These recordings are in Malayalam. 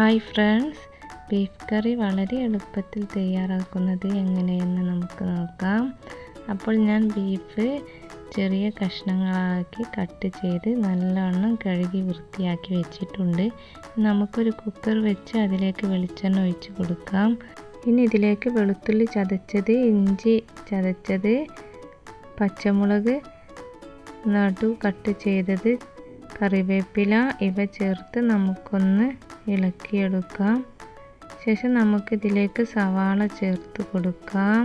ഹായ് ഫ്രണ്ട്സ് ബീഫ് കറി വളരെ എളുപ്പത്തിൽ തയ്യാറാക്കുന്നത് എങ്ങനെയെന്ന് നമുക്ക് നോക്കാം. അപ്പോൾ ഞാൻ ബീഫ് ചെറിയ കഷ്ണങ്ങളാക്കി കട്ട് ചെയ്ത് നല്ലവണ്ണം കഴുകി വൃത്തിയാക്കി വെച്ചിട്ടുണ്ട്. നമുക്കൊരു കുക്കർ വെച്ച് അതിലേക്ക് വെളിച്ചെണ്ണ ഒഴിച്ച് കൊടുക്കാം. ഇനി ഇതിലേക്ക് വെളുത്തുള്ളി ചതച്ചത് ഇഞ്ചി ചതച്ചത് പച്ചമുളക് നടു കട്ട് ചെയ്തത് കറിവേപ്പില ഇവ ചേർത്ത് നമുക്കൊന്ന് ഇളക്കിയെടുക്കാം. ശേഷം നമുക്കിതിലേക്ക് സവാള ചേർത്ത് കൊടുക്കാം.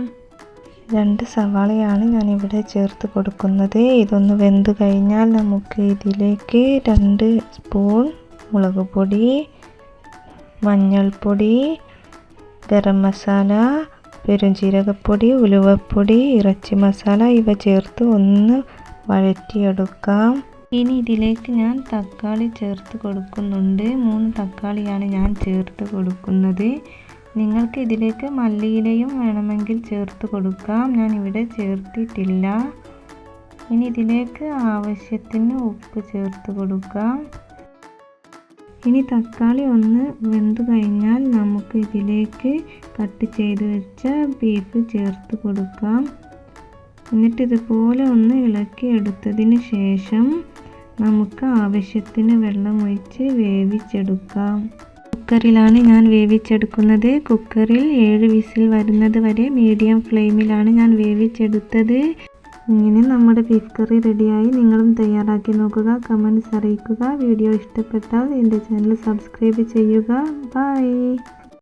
രണ്ട് സവാളയാണ് ഞാനിവിടെ ചേർത്ത് കൊടുക്കുന്നത്. ഇതൊന്ന് വെന്ത് കഴിഞ്ഞാൽ നമുക്ക് ഇതിലേക്ക് രണ്ട് സ്പൂൺ മുളക് പൊടി മഞ്ഞൾപ്പൊടി ഗരം മസാല പെരുംജീരകപ്പൊടി ഉലുവപ്പൊടി ഇറച്ചി മസാല ഇവ ചേർത്ത് ഒന്ന് വഴറ്റിയെടുക്കാം. ഇനി ഇതിലേക്ക് ഞാൻ തക്കാളി ചേർത്ത് കൊടുക്കുന്നുണ്ട്. മൂന്ന് തക്കാളിയാണ് ഞാൻ ചേർത്ത് കൊടുക്കുന്നത്. നിങ്ങൾക്ക് ഇതിലേക്ക് മല്ലിയിലയും വേണമെങ്കിൽ ചേർത്ത് കൊടുക്കാം. ഞാൻ ഇവിടെ ചേർത്തിട്ടില്ല. ഇനി ഇതിലേക്ക് ആവശ്യത്തിന് ഉപ്പ് ചേർത്ത് കൊടുക്കാം. ഇനി തക്കാളി ഒന്ന് വെന്ത് കഴിഞ്ഞാൽ നമുക്ക് ഇതിലേക്ക് കട്ട് ചെയ്ത് വെച്ച ബീഫ് ചേർത്ത് കൊടുക്കാം. എന്നിട്ട് ഇതുപോലെ ഒന്ന് ഇളക്കി എടുത്തതിന് ശേഷം നമുക്ക് ആവശ്യത്തിന് വെള്ളം ഒഴിച്ച് വേവിച്ചെടുക്കാം. കുക്കറിലാണ് ഞാൻ വേവിച്ചെടുക്കുന്നത്. കുക്കറിൽ ഏഴ് വിസിൽ വരുന്നത് വരെ മീഡിയം ഫ്ലെയിമിലാണ് ഞാൻ വേവിച്ചെടുത്തത്. ഇങ്ങനെ നമ്മുടെ ബീഫ് കറി റെഡിയായി. നിങ്ങളും തയ്യാറാക്കി നോക്കുക കമൻസ് അറിയിക്കുക. വീഡിയോ ഇഷ്ടപ്പെട്ടാൽ എന്റെ ചാനൽ സബ്സ്ക്രൈബ് ചെയ്യുക. ബൈ.